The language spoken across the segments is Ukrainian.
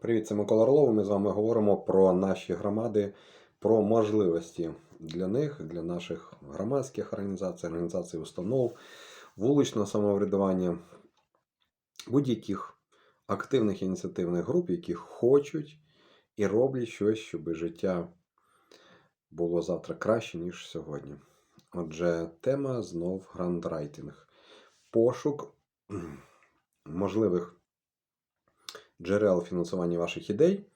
Привіт, це Микола Орлов. Ми з вами говоримо про наші громади, про можливості для них, для наших громадських організацій, організацій установ, вуличного самоврядування, будь-яких активних ініціативних груп, які хочуть і роблять щось, щоб життя було завтра краще, ніж сьогодні. Отже, тема знов грандрайтинг. Пошук можливих джерел фінансування ваших ідей,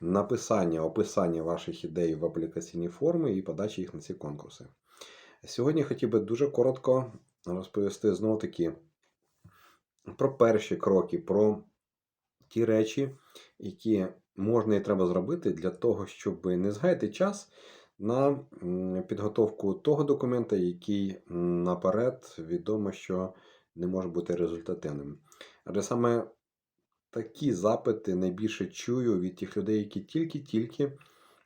написання, описання ваших ідей в аплікаційній формі і подачі їх на ці конкурси. Сьогодні хотів би дуже коротко розповісти знову таки про перші кроки, про ті речі, які можна і треба зробити для того, щоб не згаяти час на підготовку того документа, який наперед відомо, що не може бути результативним. Адже саме такі запити найбільше чую від тих людей, які тільки-тільки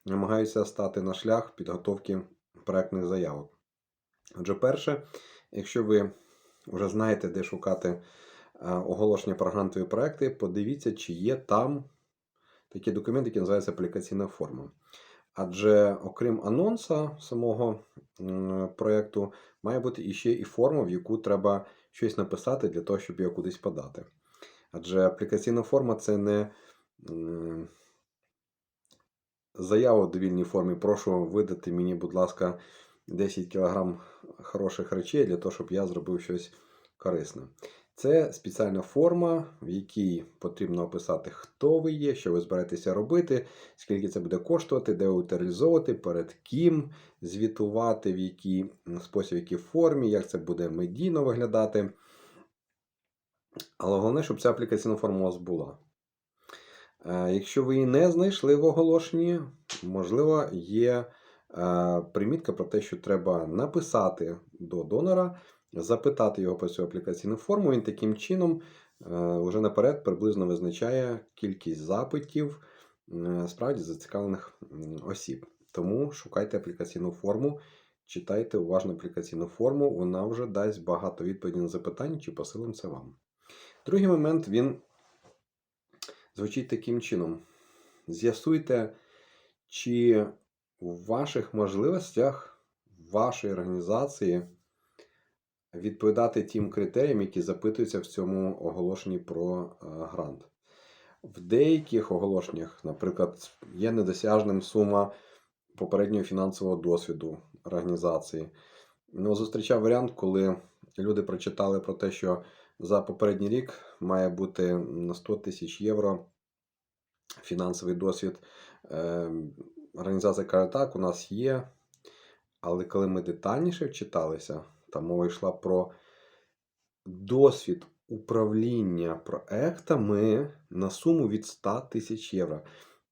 намагаються стати на шлях підготовки проектних заявок. Отже, перше, якщо ви вже знаєте, де шукати е, оголошення про грантові проекти, подивіться, чи є там такий документ, який називається аплікаційна форма. Адже окрім анонса самого проєкту, має бути іще і форма, в яку треба щось написати для того, щоб його кудись подати. Адже аплікаційна форма це не заява в довільній формі. Прошу видати мені, будь ласка, 10 кг хороших речей для того, щоб я зробив щось корисне. Це спеціальна форма, в якій потрібно описати, хто ви є, що ви збираєтеся робити, скільки це буде коштувати, де реалізовувати, перед ким звітувати, в який спосіб, в якій формі, як це буде медійно виглядати. Але головне, щоб ця аплікаційна форма у вас була. Е, Якщо ви її не знайшли в оголошенні, можливо, є е, примітка про те, що треба написати до донора, запитати його про цю аплікаційну форму. Він таким чином е, вже наперед приблизно визначає кількість запитів е, справді зацікавлених осіб. Тому шукайте аплікаційну форму, читайте уважно аплікаційну форму, вона вже дасть багато відповідей на запитання, чи посилим це вам. Другий момент він звучить таким чином: з'ясуйте, чи в ваших можливостях вашої організації відповідати тим критеріям, які запитуються в цьому оголошенні про е, грант. В деяких оголошеннях, наприклад, є недосяжним сума попереднього фінансового досвіду організації. Ну, зустрічав варіант, коли люди прочитали про те, що за попередній рік має бути на 100 тисяч євро фінансовий досвід. Е, Організація каже, так, у нас є. Але коли ми детальніше вчиталися, там мова йшла про досвід управління проектами на суму від 100 тисяч євро.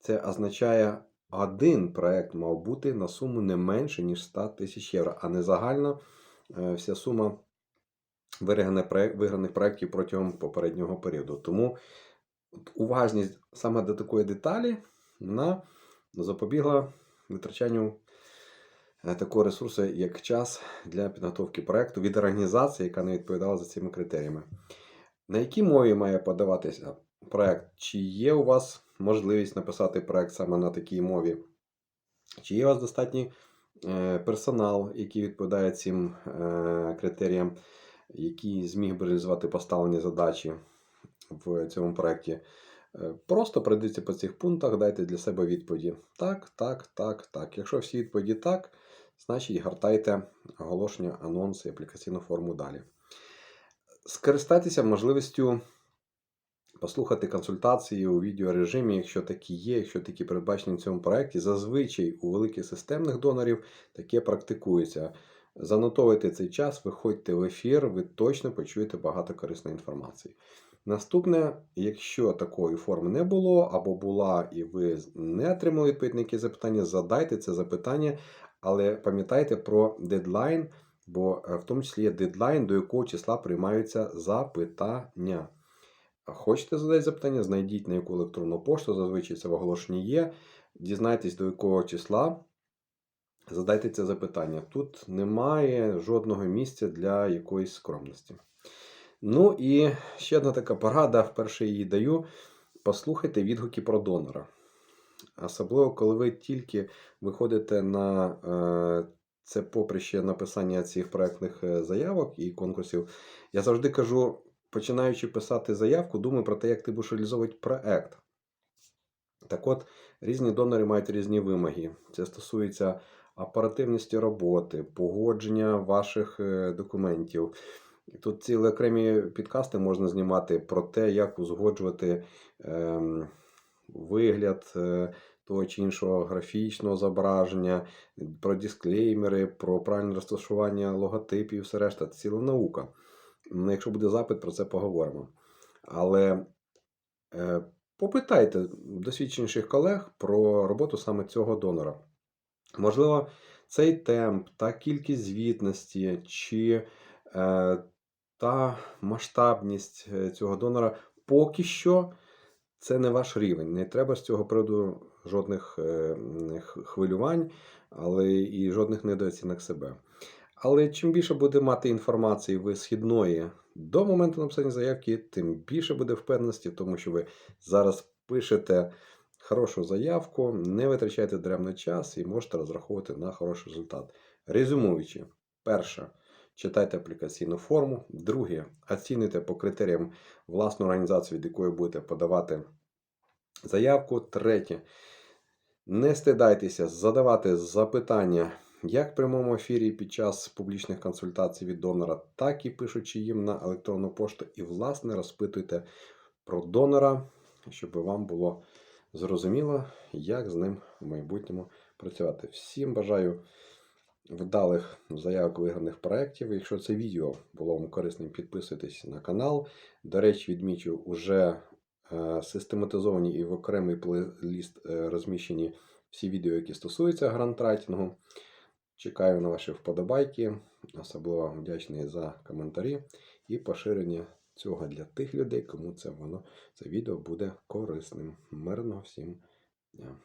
Це означає, один проект мав бути на суму не менше, ніж 100 тисяч євро, а не загальна е, вся сума виграних проєктів протягом попереднього періоду. Тому уважність саме до такої деталі вона запобігла витрачанню е, такого ресурсу, як час для підготовки проєкту від організації, яка не відповідала за цими критеріями. На якій мові має подаватися проєкт? Чи є у вас можливість написати проєкт саме на такій мові? Чи є у вас достатній е, персонал, який відповідає цим е, критеріям, який зміг би реалізувати поставлені задачі в цьому проєкті? Е, Просто пройдіться по цих пунктах, дайте для себе відповіді. Так, так, так, так. Якщо всі відповіді так, значить гортайте оголошення, анонси і аплікаційну форму далі. Скористайтеся можливістю послухати консультації у відеорежимі, якщо такі є, якщо такі передбачені в цьому проєкті. Зазвичай у великих системних донорів таке практикується. Занотовуйте цей час, виходьте в ефір, ви точно почуєте багато корисної інформації. Наступне, якщо такої форми не було, або була, і ви не отримали відповідь якісь запитання, задайте це запитання, але пам'ятайте про дедлайн, бо е, в тому числі є дедлайн, до якого числа приймаються запитання. Хочете задати запитання, знайдіть на яку електронну пошту, зазвичай це в оголошенні є. Дізнайтесь, до якого числа. Задайте це запитання. Тут немає жодного місця для якоїсь скромності. Ну і ще одна така порада, вперше її даю. послухайте відгуки про донора. Особливо, коли ви тільки виходите на е, це поприще написання цих проектних е, заявок і конкурсів. Я завжди кажу, починаючи писати заявку, думай про те, як ти будеш реалізовувати проект. Так от, різні донори мають різні вимоги. Це стосується оперативності роботи, погодження ваших е, документів. Тут цілі окремі підкасти можна знімати про те, як узгоджувати ем, вигляд е, того чи іншого графічного зображення, про дисклеймери, про правильне розташування логотипів все решта. Це ціла наука. Ну, Якщо буде запит, про це поговоримо. Але е, попитайте досвідченіших колег про роботу саме цього донора. Можливо, цей темп, та кількість звітності чи е, та масштабність е, цього донора поки що це не ваш рівень. Не треба з цього приводу жодних е, хвилювань, але і жодних недооцінок себе. Але чим більше буде мати інформації ви східної до моменту написання заявки, тим більше буде впевненості тому, що ви зараз пишете хорошу заявку, не витрачайте даремний час і можете розраховувати на хороший результат. Резюмуючи, перше, читайте аплікаційну форму. Друге, оцінюйте по критеріям власну організацію, від якої будете подавати заявку. Третє, не стидайтеся задавати запитання як в прямому ефірі під час публічних консультацій від донора, так і пишучи їм на електронну пошту. І, власне, розпитуйте про донора, щоб вам було зрозуміло, як з ним в майбутньому працювати. Всім бажаю вдалих заявок виграних проєктів. Якщо це відео було вам корисним, підписуйтесь на канал. До речі, відмічу, уже е, систематизовані і в окремий плейліст е, розміщені всі відео, які стосуються грантрайтингу. Чекаю на ваші вподобайки. Особливо вдячний за коментарі і поширення цього для тих людей, кому це воно це відео буде корисним. Мирного всім дня!